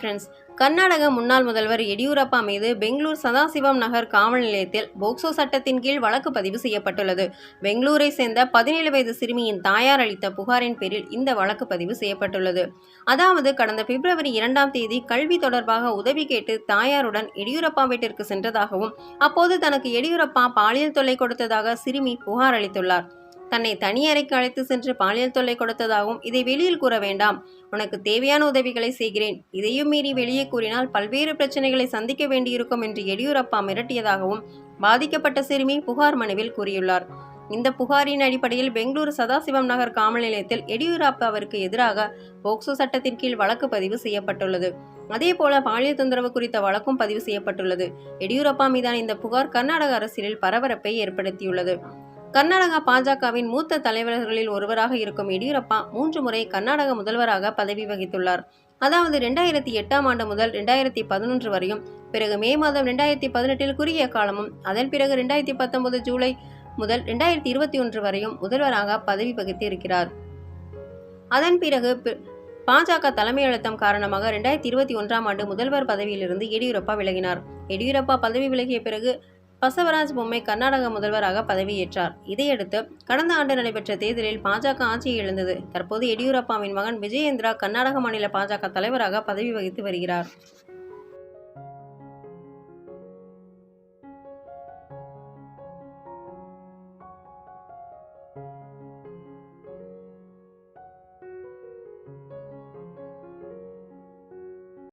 Friends Karnataka முன்னாள் முதல்வர் எடியூரப்பா மீது பெங்களூர் சதாசிவம் நகர் காவல் நிலையத்தில் போக்சோ சட்டத்தின் கீழ் வழக்கு பதிவு செய்யப்பட்டுள்ளது. பெங்களூரை சேர்ந்த பதினேழு வயது சிறுமியின் தாயார் அளித்த புகாரின் பேரில் இந்த வழக்கு பதிவு செய்யப்பட்டுள்ளது. அதாவது கடந்த பிப்ரவரி இரண்டாம் தேதி கல்வி தொடர்பாக உதவி கேட்டு தாயாருடன் எடியூரப்பா வீட்டிற்கு சென்றதாகவும் அப்போது தனக்கு எடியூரப்பா பாலியல் தொல்லை கொடுத்ததாக சிறுமி புகார் அளித்துள்ளார். தன்னை தனி அறைக்கு அழைத்து சென்று பாலியல் தொல்லை கொடுத்ததாகவும் இதை வெளியில் கூற வேண்டாம். உனக்கு தேவையான உதவிகளை செய்கிறேன். இதையும் மீறி வெளியே கூறினால் பல்வேறு பிரச்சனைகளை சந்திக்க வேண்டியிருக்கும் என்று எடியூரப்பா மிரட்டியதாகவும் பாதிக்கப்பட்ட சிறுமி புகார் மனுவில் கூறியுள்ளார். இந்த புகாரின் அடிப்படையில் பெங்களூரு சதாசிவம் நகர் காவல் நிலையத்தில் எடியூரப்பாவிற்கு எதிராக போக்சோ சட்டத்தின் கீழ் வழக்கு பதிவு செய்யப்பட்டுள்ளது. அதேபோல பாலியல் தொந்தரவு குறித்த வழக்கும் பதிவு செய்யப்பட்டுள்ளது. எடியூரப்பா மீதான இந்த புகார் கர்நாடக அரசியலில் பரபரப்பை ஏற்படுத்தியுள்ளது. கர்நாடகா பாஜகவின் மூத்த தலைவர்களில் ஒருவராக இருக்கும் எடியூரப்பா மூன்று முறை கர்நாடக முதல்வராக பதவி வகித்துள்ளார். அதாவது ரெண்டாயிரத்தி எட்டாம் ஆண்டு முதல் ரெண்டாயிரத்தி பதினொன்று வரையும் பிறகு மே மாதம் ரெண்டாயிரத்தி பதினெட்டில் குறுகிய காலமும் அதன் பிறகு ரெண்டாயிரத்தி பத்தொன்பது ஜூலை முதல் ரெண்டாயிரத்தி இருபத்தி ஒன்று வரையும் முதல்வராக பதவி வகித்து இருக்கிறார். அதன் பிறகு பி- பாஜக தலைமை அழுத்தம் காரணமாக ரெண்டாயிரத்தி இருபத்தி ஒன்றாம் ஆண்டு முதல்வர் பதவியிலிருந்து எடியூரப்பா விலகினார். எடியூரப்பா பதவி விலகிய பிறகு பசவராஜ் பொம்மை கர்நாடக முதல்வராக பதவியேற்றார். இதையடுத்து கடந்த ஆண்டு நடைபெற்ற தேர்தலில் பாஜக ஆட்சியை இழந்தது. தற்போது எடியூரப்பாவின் மகன் விஜயேந்திரா கர்நாடக மாநில பாஜக தலைவராக பதவி வகித்து வருகிறார்.